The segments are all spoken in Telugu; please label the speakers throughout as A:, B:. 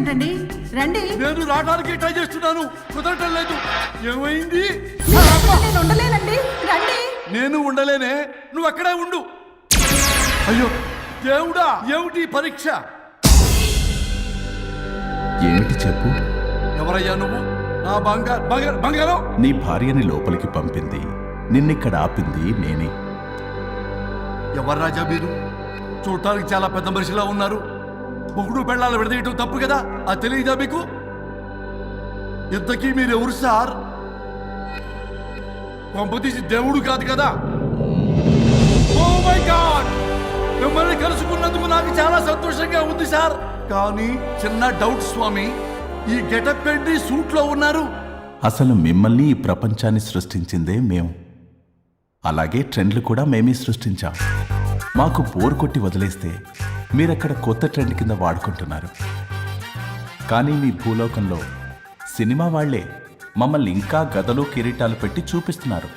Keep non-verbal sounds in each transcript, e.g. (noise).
A: ఏంటండి? రండి.
B: నేను రావడానికి ట్రై చేస్తున్నాను. కుదరటం లేదు. ఏమైంది?
A: నేను ఉండలేనండి. రండి.
B: నేను ఉండలేనే. నువ్వు అక్కడే ఉండు. అయ్యో దేవుడా ఏమిటి ఈ పరీక్ష?
C: ఏంటి చెప్పు?
B: ఎవరయ్యా నువ్వు? నా బంగారు బంగారు బంగారం?
C: నీ భార్యని లోపలికి పంపింది. నిన్నిక్కడ ఆపింది నేనే.
B: ఎవరు రాజా మీరు? చూడటానికి చాలా పెద్ద మనిషిలా ఉన్నారు. మొగుడు పెళ్ళాలు విడదీయటం తప్పు కదా? అది తెలియదా మీకు? ఇంతకీ మీరు ఎవరు సార్ పంపతీసి దేవుడు కాదు కదా? Oh my god! మిమ్మల్ని కలుసుకున్నందుకు నాకు చాలా సంతోషంగా ఉంది సార్. కానీ చిన్న డౌట్ స్వామి ఈ గెటప్ పెట్టి సూట్లో ఉన్నారు.
C: అసలు మిమ్మల్ని ఈ ప్రపంచాన్ని సృష్టించిందే మేము అలాగే ట్రెండ్లు కూడా మేమే సృష్టించాం. మాకు బోర్ కొట్టి వదిలేస్తే మీరక్కడ కొత్త ట్రెండ్ కింద వాడుకుంటున్నారు? కానీ మీ భూలోకంలో సినిమా వాళ్ళే మమ్మల్ని ఇంకా గదలు కిరీటాలు పెట్టి చూపిస్తున్నారు.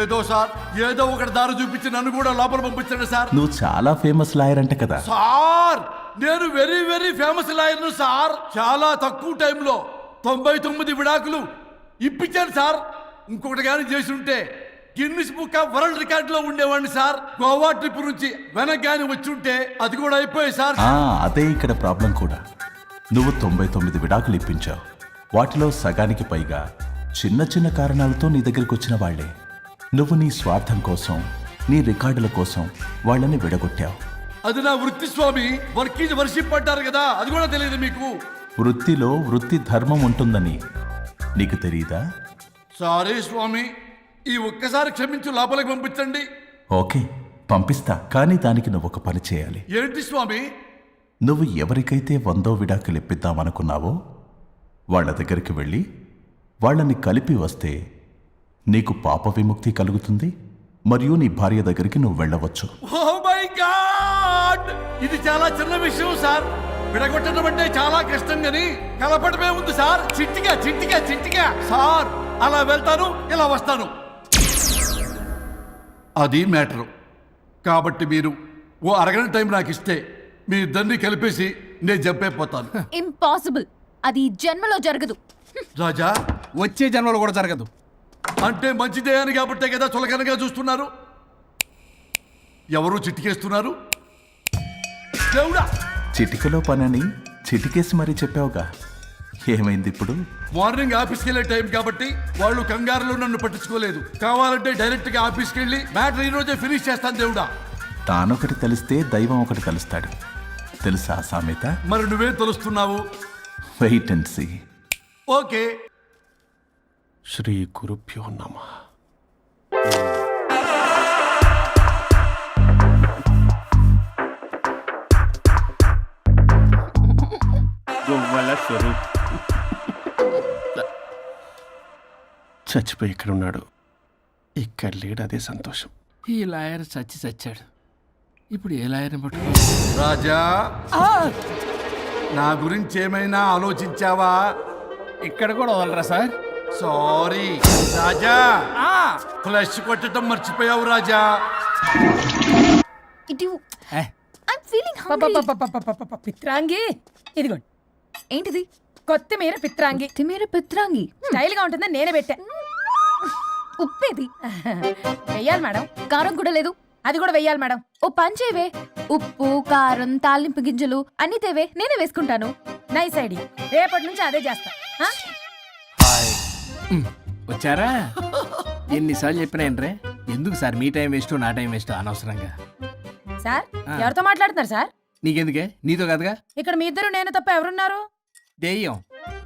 B: ఏదో సార్ ఏదో ఒకటి దారి చూపించి నన్ను కూడా లోపల పంపించండి సార్.
C: నువ్వు చాలా ఫేమస్ లాయర్ అంట కదా.
B: సార్ నేను వెరీ వెరీ ఫేమస్ లాయర్ను సార్. చాలా తక్కువ టైంలో తొంభై తొమ్మిది విడాకులు ఇప్పించాను సార్. ఇంకొకటి కానీ చేసి ఉంటే గిన్నిస్ బుక్ ఆఫ్ వరల్డ్ రికార్డ్లో ఉండేవాడిని సార్. గోవా ట్రిప్ నుంచి వచ్చి ఉంటే అది కూడా అయిపోయాయి సార్.
C: ఆ, అదే ఇక్కడ ప్రాబ్లం కూడా. నువ్వు తొంభై తొమ్మిది విడాకులు ఇప్పించావు. వాటిలో సగానికి పైగా చిన్న చిన్న కారణాలతో నీ దగ్గరికి వచ్చిన వాళ్ళే నువ్వు నీ స్వార్థం కోసం నీ రికార్డుల కోసం వాళ్ళని విడగొట్టావు.
B: అది నా వృత్తి స్వామి. వర్క్ ఈజ్ వర్షిప్ అంటారు కదా అది కూడా తెలియదు మీకు.
C: వృత్తిలో వృత్తి ధర్మం ఉంటుందని నీకు తెలియదా
B: సారీ స్వామి. ఈ ఒక్కసారి క్షమించు లోపలికి పంపించండి.
C: ఓకే పంపిస్తా కానీ దానికి నువ్వు ఒక పని చేయాలి.
B: ఏంటి స్వామి?
C: నువ్వు ఎవరికైతే వందో విడాకులు ఇప్పిద్దామనుకున్నావో వాళ్ళ దగ్గరికి వెళ్ళి వాళ్ళని కలిపి వస్తే నీకు పాప విముక్తి కలుగుతుంది మరియు నీ భార్య దగ్గరికి నువ్వు వెళ్ళవచ్చు.
B: Oh my god! ఇది చాలా చిన్న విషయం సార్. విడగొట్టడం అంటే చాలా కష్టం గని కలపడమే ఉంది సార్. చిట్టిగా చిట్టిగా చిట్టిగా. సార్ అలా వెళ్తాను ఇలా వస్తాను. అది మ్యాటరు. కాబట్టి మీరు ఓ అరగంట టైం నాకు ఇస్తే మీ ఇద్దరిని కలిపేసి నేను చంపైపోతాను (laughs)
D: ఇంపాసిబుల్. అది ఈ జన్మలో జరగదు.
B: రాజా?
E: వచ్చే జన్మలో కూడా జరగదు.
B: అంటే మంచిదే అని కాబట్టే కదా చులకనగా చూస్తున్నారు? ఎవరు చిట్టికేస్తున్నారు దేవుడా!
C: చిటికలో పనని చిటికేసి మరీ చెప్పావుగా. ఏమైంది ఇప్పుడు?
B: మార్నింగ్ ఆఫీస్కి వెళ్ళే టైం కాబట్టి వాళ్ళు కంగారులో నన్ను పట్టించుకోలేదు. కావాలంటే డైరెక్ట్గా ఆఫీస్కి వెళ్ళి మ్యాటర్ ఈ రోజే ఫినిష్ చేస్తాను దేవుడా.
C: తానొకటి తెలిస్తే దైవం ఒకటి కలుస్తాడు తెలుసా ఆ సామెత?
B: మరి నువ్వేం తెలుస్తున్నావు?
C: Wait and see
B: okay.
E: Shri గురుభ్యో నమ. గొవ్వల స్వరూప్. చచ్చిపోయి ఇక్కడ ఉన్నాడు ఇక్కడ లేడు అదే సంతోషం.
F: ఈ లాయర్ చచ్చి చచ్చాడు. ఇప్పుడు ఏ లాయర్
B: రాజా! నా గురించి ఏమైనా ఆలోచించావా?
F: ఇక్కడ కూడా వదలరా సార్?
B: సారీ. రాజా! ఫ్లష్ కొట్టడం మర్చిపోయావు రాజా.
A: పిత్రాంగి. ఇదిగోండి
D: ఏంటిది?
A: కొత్తిమీర పిత్రాంగి.
D: తిమీర పిత్రాంగి.
A: స్టైల్గా ఉంటుందని నేనే పెట్టా.
D: ఉప్పేది.
A: వెయ్యాలి మేడం.
D: కారం కూడా లేదు.
A: అది కూడా వెయ్యాలి మేడం.
D: ఓ పంచేవే ఉప్పు కారం తాలింపు గింజలు అన్ని తేవే. నేనే వేసుకుంటాను.
A: Nice idea. రేపటి నుంచి అదే చేస్తా. ఆ?
F: వచ్చారా? ఎన్నిసార్లు చెప్పినా ఏంట్రే? ఎందుకు సార్ మీ టైం వేస్ట్ నా టైం వేస్ట్ అనవసరంగా?
A: సార్
F: ఆ.
A: ఎవరితో మాట్లాడుతున్నారు సార్?
F: నీకెందుకే? నీతో కదగా?
A: ఇక్కడ మీ ఇద్దరు నేను తప్ప ఎవరున్నారు?
F: దెయ్యం.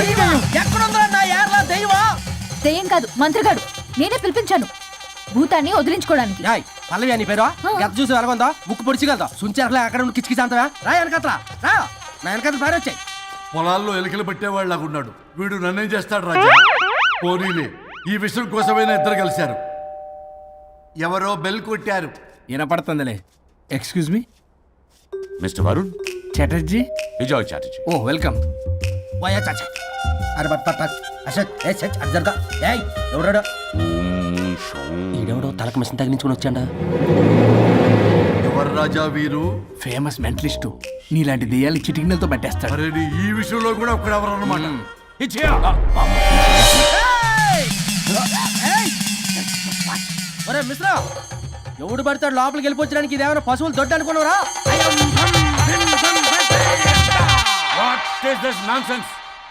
F: దెయ్యం ఎక్కడుందా నా యార్లా దెయ్యమా?
D: దెయ్యం కాదు మంత్రగాడు. నేనే పిలిపించాను. భూతాన్ని వదిలించుకోవడానికి.
G: యాయ్ పల్లవి అని పేరు. గత చూసి వెలగొందా? ముక్కు పొడిచిగలదా సుంచారలే అక్కడ ఉండి కిచకిచ అంతవా రా వెనకట్రా రా. నా వెనకత్ర పారి వచ్చాయి.
B: పొలాల్లో ఎలుకలు పట్టేవాళ్ళగా ఉన్నాడు. వీడు నన్నేం చేస్తాడు రాజా? పోనీలే ఈ విషయం కోసమైనా ఇద్దరు కలిశారు. ఎవరో బెల్ కొట్టారు.
F: వినపడుతుందిలే. Excuse me
H: mister Varun?
F: Chatterjee
B: Vijay Chatterjee
F: oh welcome.
G: Via చాచా అరే బట్ పట్ పట్ అశోక్ ఏ సచ్ అది జరగా. ఏయ్ ఈడెవడో తలకు మిషన్ తగిలించుకుని వచ్చాడా?
B: ఎవరు రాజా వీరు?
F: Famous mentalist. నీలాంటి దెయ్యాలు చిటికినలతో పట్టేస్తాడు.
B: నీ ఈ విషయంలో కూడా అన్నమాట?
G: ఒరే మిశ్రా ఎవడు పడతాడు లోపలికి వెళ్ళిపోవచ్చడానికి ఇదేమైనా పశువులు దొడ్డు అనుకున్నారా?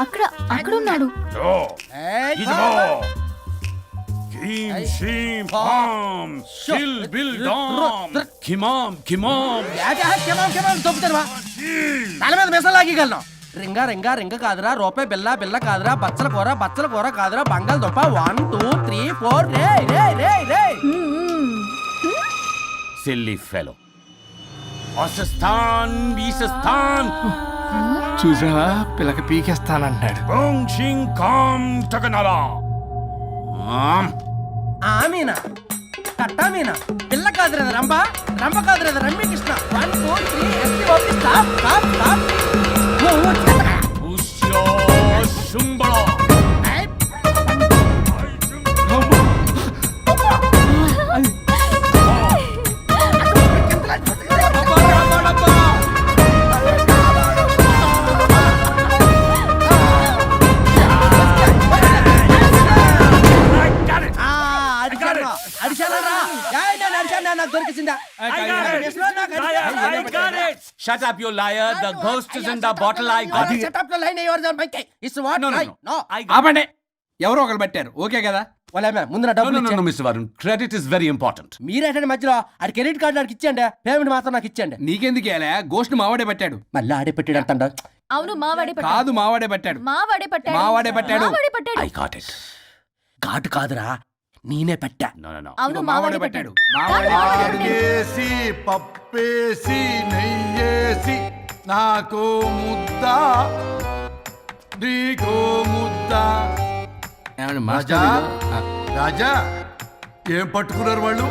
D: అక్కడ అక్కడ ఉన్నాడు
G: తల మీద మిసం లాగగలను రింగా రింగా రింగ కాదురా రూపాయి బిల్ల బిల్ల కాదురా బచ్చల కూర బచ్చల కూర కాదురా బంగాళదుంప వన్ టూ త్రీ ఫోర్ రే రే రే రే.
B: సిల్లీ ఫెలో అసస్థాన్
F: చూసావా? పిల్లకి పీకేస్తానంటాడు
B: ఓం షింగ్ టకనలా
G: ఆమీనా పిల్ల కాదురా రంభ. రంభ కాదురా రమ్మి Krishna. One two three S T O P stop stop stop
B: Shut up, you liar. The ghost is in the bottle. I got
F: ఆపండి. ఎవరో ఒకరు పట్టారు. ఓకే కదా?
G: వాళ్ళ ముందు
B: No,
G: డబ్బులు
B: no, no, no. Mr. Varun. Credit is very important.
G: మీరేటండి మధ్యలో? ఆడి క్రెడిట్ కార్డు నాకు ఇచ్చేయండి. పేమెంట్ మాత్రం నాకు ఇచ్చేయండి.
F: నీకెందుకు వేలే గోష్ట్ మావాడే పట్టాడు.
G: మళ్ళీ ఆడే పెట్టాడు అంతండ
D: అవును మావాడే పట్టాడు.
F: కాదు మావాడే పట్టాడు.
D: మావాడే పట్టాడు.
F: మావాడే పట్టాడు.
D: మావాడే పట్టాడు.
B: I got it.
G: ఘాటు కాదురా. నేనే పెట్టా.
D: అవును మావాడే పట్టాడు.
B: వేసి పప్పేసి నెయ్యేసి నాకు ముద్ద నీకు ముద్ద. రాజా?
F: మాస్టర్ ఆ,
B: రాజా ఏం పట్టుకున్నారు వాళ్ళు?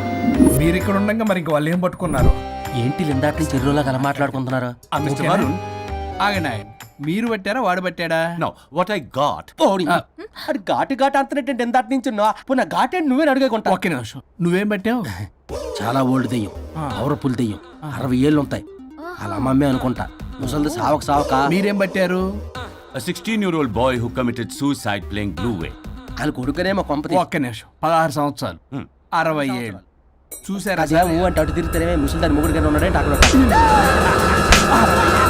F: మీరు ఇక్కడ ఉండగా మరి ఇంక వాళ్ళు ఏం పట్టుకున్నారు?
G: ఏంటి నుంచి చెరువులో కల మాట్లాడుకుంటున్నారు?
F: ఆగండి ఆగండి. మీరు పట్టారా వాడు పట్టాడా?
B: నో వాట్ ఐ గాట్
G: ఓడి అది ఘాటు ఘాటు అంతనేటండి ఎందాటి నుంచి పున్న ఘాటు నువ్వే అడుగుకుంటా
F: ఒక్క నిమిషం. నువ్వేం పట్టావు?
G: చాలా ఓల్డ్ దెయ్యం. పవర్ఫుల్ దెయ్యం. అరవై ఏళ్ళు ఉంటాయి అలా అమ్మమ్మే అనుకుంటా. ముసలిది సావక సావక.
F: మీరేం పట్టారు?
B: A 16 year old boy who committed suicide playing Blue Way.
G: వాళ్ళ కొడుకునేమో కొంపతి
F: ఒక్క నిమిషం. పదహారు సంవత్సరాలు. అరవై ఏళ్ళు. చూసారా?
G: అంటే అటు తిరుగుతానే ముసలి దాని ముగ్గురు ఉన్నాడంటే అక్కడ? (laughs)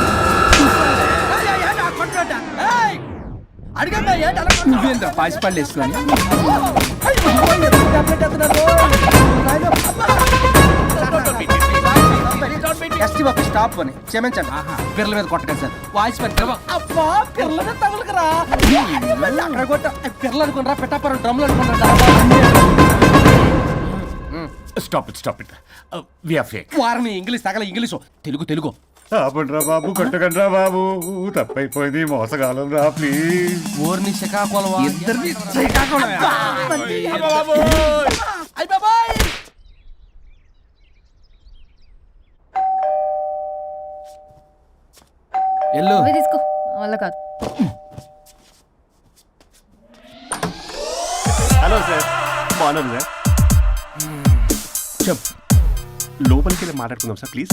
F: నువ్వేంద్ర పాసిపళ్ళు వేసుకొని
G: ఎస్టీ బాబు స్టాప్ అని క్షమించండి. పిల్లల మీద కొట్టకండి సార్. వాయిస్ పెట్టి అబ్బా పిల్లల మీద తగులుకురా. అక్కడ కొట్ట. పిల్లలు అనుకున్నారా పెట్టాపరం డ్రమ్లు అనుకున్నారా.
B: Uh, we are fake.
G: వారిని ఇంగ్లీష్ తగల ఇంగ్లీషు. తెలుగు తెలుగు.
H: ఆపండ్రా బాబు కొట్టకండ్రా బాబు. తప్పైపోయింది మోసగాలం రా ప్లీజ్
G: ఓర్ని శ్రీకాకుళం
F: ఇద్దరిని శ్రీకాకుళమే. ఎల్లు.
D: నువ్వే తీసుకో. వల్ల కాదు.
E: హలో సార్ బాగున్నాను సార్.
F: చెప్పు.
E: లోపలికి వెళ్ళి మాట్లాడుకుందాం sir please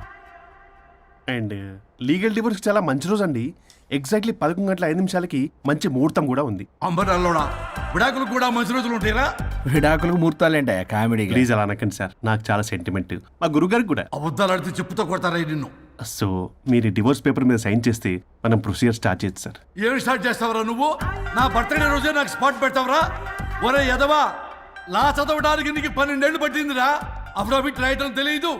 E: and legal divorce చాలా మంచి రోజు అండి. ఎగ్జాక్ట్లీ పదకొండు గంటల ఐదు నిమిషాలకి మంచి ముహూర్తం కూడా ఉంది.
B: అంబరాల్లోడా విడాకులు కూడా మంచి రోజులు ఉంటాయిరా?
F: విడాకులకు ముహూర్తాలేంటా కామెడీ
E: ప్లీజ్ అలా అనకండి సార్. నాకు చాలా సెంటిమెంట్ మా గురుగారికి కూడా.
B: అబద్ధాలు ఆడితే చెప్పుతో కొడతారా నిన్ను?
E: సో మీరు డివోర్స్ పేపర్ మీద సైన్ చేస్తే మనం ప్రొసీజర్ స్టార్ట్ చేయొచ్చు సార్.
B: ఏం స్టార్ట్ చేస్తావరా నువ్వు? నా బర్త్డే రోజే నాకు స్పాట్ పెడతావరా ఒరే ఎదవా లా చదవడానికి నీకు పన్నెండేళ్ళు పట్టిందిరా. అఫిడవిట్ రాయటం తెలియదు.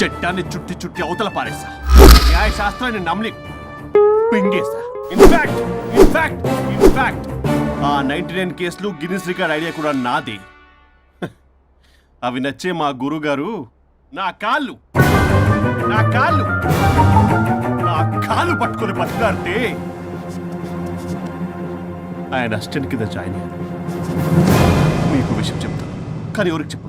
E: చట్టాన్ని చుట్టి చుట్టి అవతల పారేసా న్యాయ శాస్త్రాన్ని నమ్మి పింగేసా in fact in fact in fact ఆ నైన్టీ నైన్ కేసులు గిన్నిస్ రికార్డ్ ఐడియా కూడా నాదే. అవి నచ్చే మా గురుగారు నా కాళ్ళు నా కాళ్ళు నా కాళ్ళు పట్టుకొని బతకాడితే ఆయన అసిస్టెంట్ కింద జాయిన్ అయ్యాను మీకు విషయం చెప్తాను. కానీ ఎవరికి చెప్పు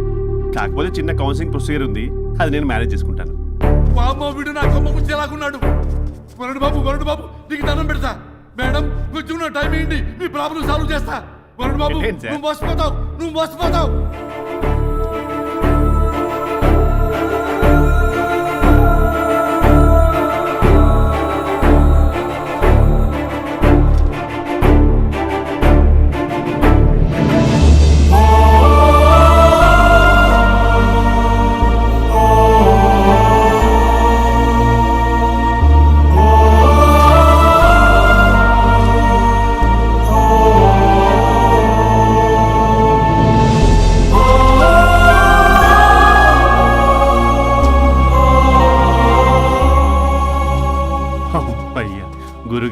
E: కాకపోతే చిన్న కౌన్సిలింగ్ ప్రొసీజర్ ఉంది. అది నేను మేనేజ్ చేసుకుంటాను.
B: బామ్మ వీడు నా కొమ్మ గురించి ఎలాగున్నాడు వరుణ్ బాబు వరుణ్ బాబు నీకు దండం పెడతా. మేడం కొంచెం నా టైం ఏంటి? మీ ప్రాబ్లం సాల్వ్ చేస్తా. వరుణ్ బాబు? నువ్వు మోసపోతావు నువ్వు మోసపోతావు.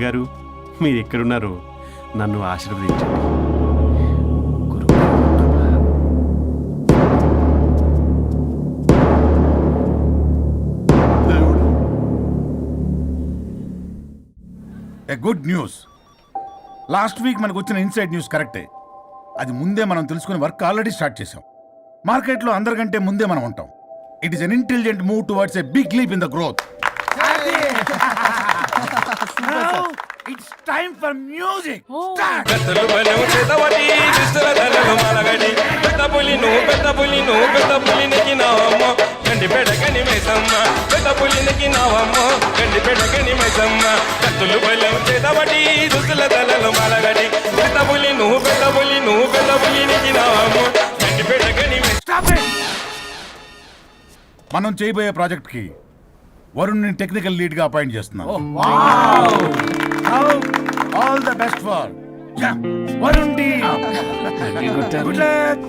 E: గురుగారు మీరు ఎక్కడున్నారో నన్ను ఆశీర్వదించండి.
I: A good news last week మనకు వచ్చిన ఇన్సైడ్ న్యూస్ కరెక్టే అది ముందే మనం తెలుసుకుని వర్క్ ఆల్రెడీ స్టార్ట్ చేసాం మార్కెట్లో అందరికంటే ముందే మనం ఉంటాం. It is an intelligent move towards a big leap in the growth it's time for music
J: పెద్దలు బలెం చేతవటి దుస్తుల ధరలు మలగడి. పెద్ద పులి నువ్వు పెద్ద పులి నువ్వు పెద్ద పులి నెక్కినావమ్మ గండి పెడగని మైసమ్మ. పెద్ద పులి నెక్కినావమ్మ గండి పెడగని మైసమ్మ. కత్తులు బలెం చేతవటి దుస్తుల ధరలు మలగడి. పెద్ద పులి నువ్వు పెద్ద పులి నువ్వు పెద్ద పులి నెక్కినావమ్మ గండి పెడగని
I: మనం చేయబోయే ప్రాజెక్ట్కి వరుణ్ని టెక్నికల్ లీడ్గా అపాయింట్ చేస్తున్నాం all the best for Varun good luck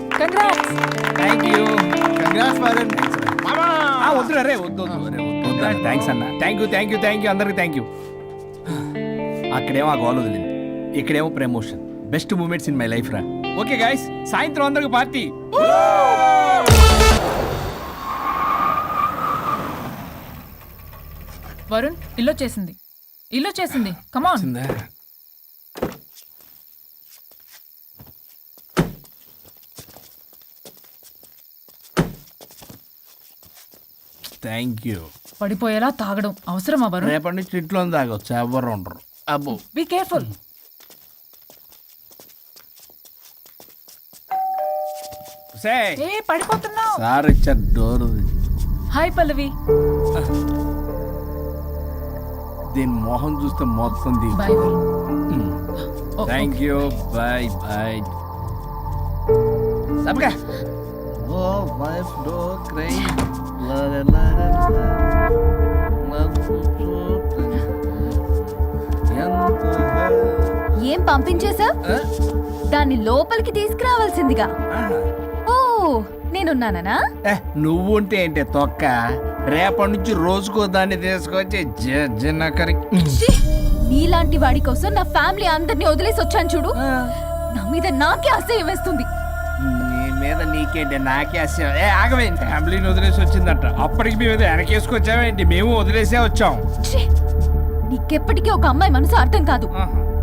F: thank you వద్దు రే వద్దు వద్దు రే వద్దు. థ్యాంక్స్ అన్న. Thank you thank you thank you అందరికి థ్యాంక్ యూ అక్కడేమో ఆ గోల్ వదిలింది. ఇక్కడేమో promotion best moments in my life రా. ఓకే గాయస్ సాయంత్రం అందరికి పార్టీ
A: వరుణ్ ఇల్లు చేసింది. ఇల్లు చేసింది. కమాన్
F: థ్యాంక్ యూ
A: పడిపోయేలా తాగడం అవసరమా వరుణ్?
F: రేపటి నుంచి ఇంట్లో తాగొచ్చు ఎవరు ఉండరు. అబ్బో.
A: బీ కేర్ఫుల్
F: సే.
A: ఏ పడిపోతున్నావు.
F: సార్ ఇచ్చారు డోర్.
A: హాయ్ పల్లవి.
F: దీని మొహం చూస్తే మొత్తం థ్యాంక్ యూ బాయ్ బాయ్ సబ్గా ఓ వైఫ్ డో క్రై
D: ఏం పంపించేశా? దాన్ని లోపలికి తీసుకురావాల్సిందిగా. ఓ నేనున్నానా
F: నువ్వు ఉంటే ఏంటి తొక్క? రేపటి నుంచి రోజుకో దాన్ని తీసుకొచ్చి జనకరి
D: ఛీ! నీలాంటి వాడి కోసం నా ఫ్యామిలీ అందరినీ వదిలేసి వచ్చాను చూడు. నా మీద నాకే అసహ్యం వేస్తుంది.
F: నీ మీద నీకేంటి? నాకే అసహ్యం. ఏ ఆగవే ఫ్యామిలీని వదిలేసి వచ్చిందంట. అప్పటికి మేము వెనకేసుకొచ్చామేంటి మేము వదిలేసే వచ్చాం.
D: ఛీ! నీకెప్పటికీ ఒక అమ్మాయి మనసు అర్థం కాదు.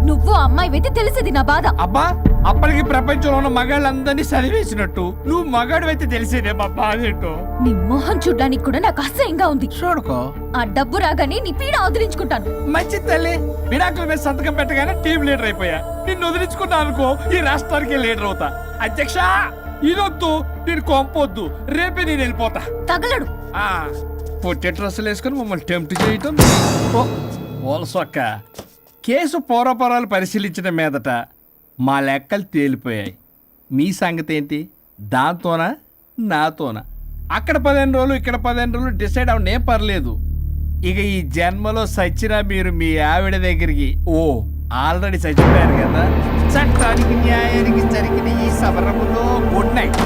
D: నువ్వు అమ్మాయి వెతి తెలిసేది నా బాధ.
F: అబ్బా! అప్పటికి ప్రపంచంలో ఉన్న మగాళ్ళందరినీ చదివేసినట్టు. నువ్వు మగాడు అయితే తెలిసేదే మా బాధ ఏంటో
D: నీ మొహం చూడ్డానికి కూడా నాకు అసహ్యంగా ఉంది.
F: చూడుకో.
D: ఆ డబ్బు రాగానే నీ పీడ వదిలించుకుంటాను.
F: మంచి తల్లి. విడాకుల మీద సంతకం పెట్టగానే టీం లీడర్ అయిపోయా. నిన్ను వదిలించుకున్నా అనుకో ఈ రాష్ట్రానికి లీడర్ అవుతా. అధ్యక్ష ఇదొద్దు నేను కొంపొద్దు. రేపే నేను వెళ్ళిపోతా.
D: తగలడు.
F: ఆ పొట్టి డ్రెస్సులు వేసుకొని మమ్మల్ని టెంప్ట్ చేయటం. ఓ ఓలసొక్క కేసు పూర్వపరాలు పరిశీలించిన మీదట మా లెక్కలు తేలిపోయాయి. మీ సంగతి ఏంటి దాంతోనా? నాతోనా? అక్కడ పదిహేను రోజులు ఇక్కడ పదిహేను రోజులు డిసైడ్ అవనేం పర్లేదు. ఇక ఈ జన్మలో సచ్చినా మీరు మీ ఆవిడ దగ్గరికి ఓ ఆల్రెడీ చచ్చిపోయారు కదా. చట్టానికి న్యాయానికి జరిగిన ఈ సమరములో గుడ్ నైట్.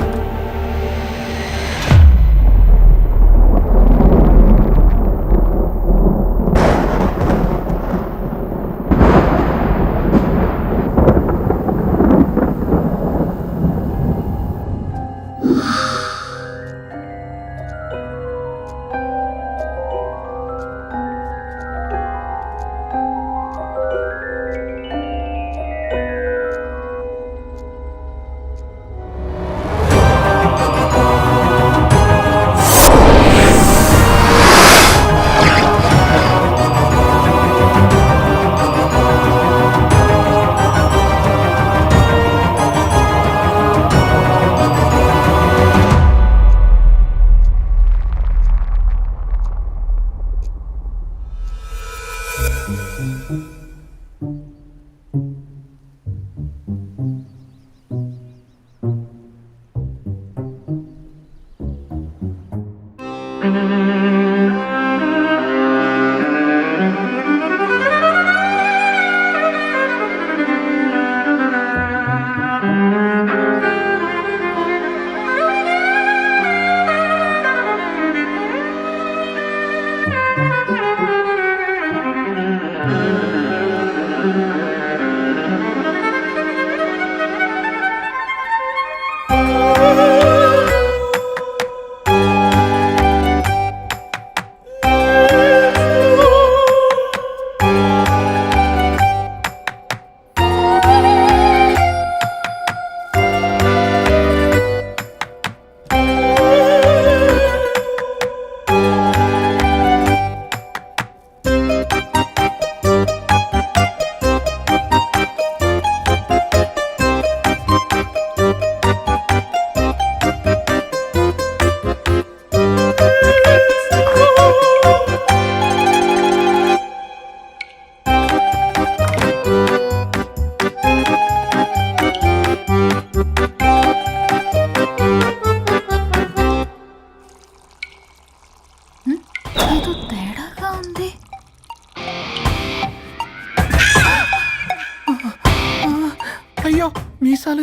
D: ఏదో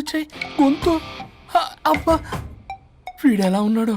F: మీసాలు వచ్చాయి గొంతు. అబ్బా వీడు ఎలా ఉన్నాడు?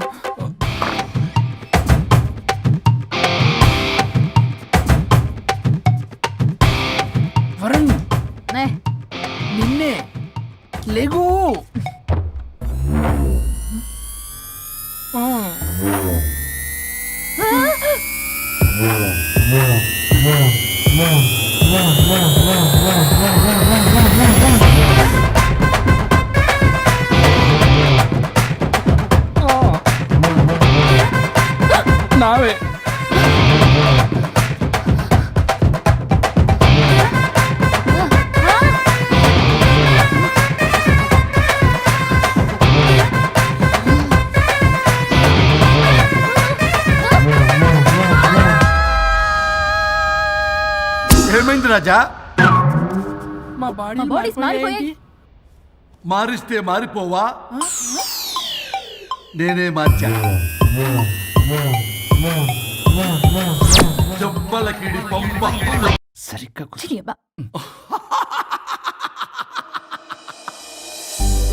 B: రాజా.
F: మా
D: మారిపోయాయి
B: మారిస్తే మారిపోవా? నేనే మార్చా. జబ్బలకిడి పంప
F: సరిగ్గా.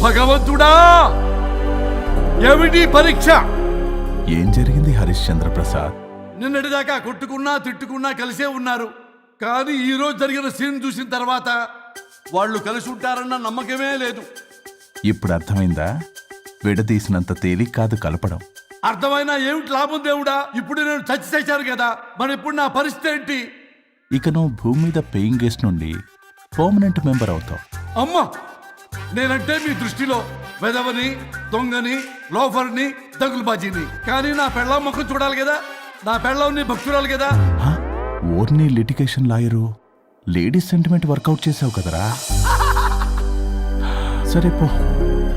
B: భగవంతుడా! ఏమిటి పరీక్ష?
C: ఏం జరిగింది హరిశ్చంద్ర ప్రసాద్
B: నిన్నటిదాకా కొట్టుకున్నా తిట్టుకున్నా కలిసే ఉన్నారు. కానీ ఈ రోజు జరిగిన సీన్ చూసిన తర్వాత వాళ్ళు కలిసి ఉంటారన్న నమ్మకమే లేదు.
C: ఇప్పుడు అర్థమైందా? విడదీసినంత తేలిక కాదు కలపడం.
B: అర్థమైనా ఏమిటి లాభం దేవుడా? ఇప్పుడు నేను చచ్చి చేశాను కదా. మరి ఇప్పుడు నా పరిస్థితి ఏంటి?
C: ఇక నువ్వు భూమి మీద పేయింగ్ గెస్ట్ నుండి పర్మనెంట్ మెంబర్ అవుతావు.
B: అమ్మా! నేనంటే మీ దృష్టిలో వెదవని దొంగని లోఫర్ని దగులుబాజీని. కానీ నా పెళ్ళం ముఖం చూడాలి కదా. నా పెళ్ళం నీ భక్తురాలు కదా?
C: ఓర్ని litigation lawyer ladies sentiment work out చేసావు కదరా? సరే పో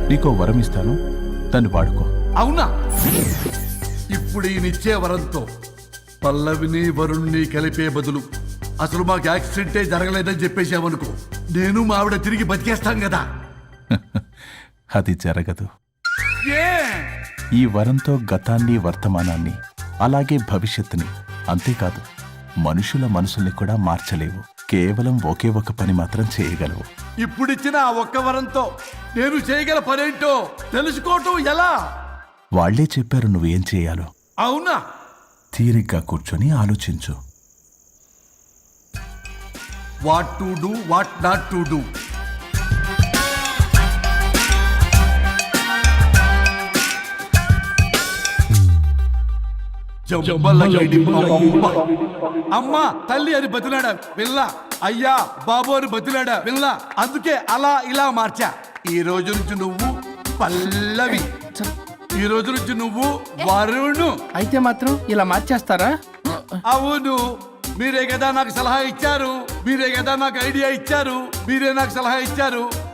C: నీకో వరం ఇస్తాను దాన్ని వాడుకో.
B: అవునా? ఇప్పుడు ఈయనిచ్చే వరంతో పల్లవిని వరుణ్ణి కలిపే బదులు అసలు మాకు యాక్సిడెంటే జరగలేదని చెప్పేసామనుకో నేను మా ఆవిడ తిరిగి బతికేస్తాం కదా. (laughs)
C: అది జరగదు. ఈ వరంతో గతాన్ని వర్తమానాన్ని అలాగే భవిష్యత్తుని అంతేకాదు. మనుషుల మనసుల్ని కూడా మార్చలేవు. కేవలం ఒకే ఒక పని మాత్రం చేయగలవు.
B: ఇప్పుడిచ్చిన ఆ ఒక్క వరంతో నేను చేయగల పనేంటో తెలుసుకోవటం ఎలా?
C: వాళ్ళే చెప్పారు నువ్వేం చేయాలో.
B: అవునా?
C: తీరిగ్గా కూర్చొని ఆలోచించు.
B: What to do what not to do అమ్మ. తల్లి అని బతిలాడా? విల్ల. అయ్యా బాబు అని బతిలాడా? విల్ల. అందుకే అలా ఇలా మార్చా. ఈ రోజు నుంచి నువ్వు పల్లవి. ఈ రోజు నుంచి నువ్వు వరుణు.
F: అయితే మాత్రం ఇలా మార్చేస్తారా?
B: అవును. మీరే కదా నాకు సలహా ఇచ్చారు. మీరే కదా నాకు ఐడియా ఇచ్చారు. మీరే నాకు సలహా ఇచ్చారు.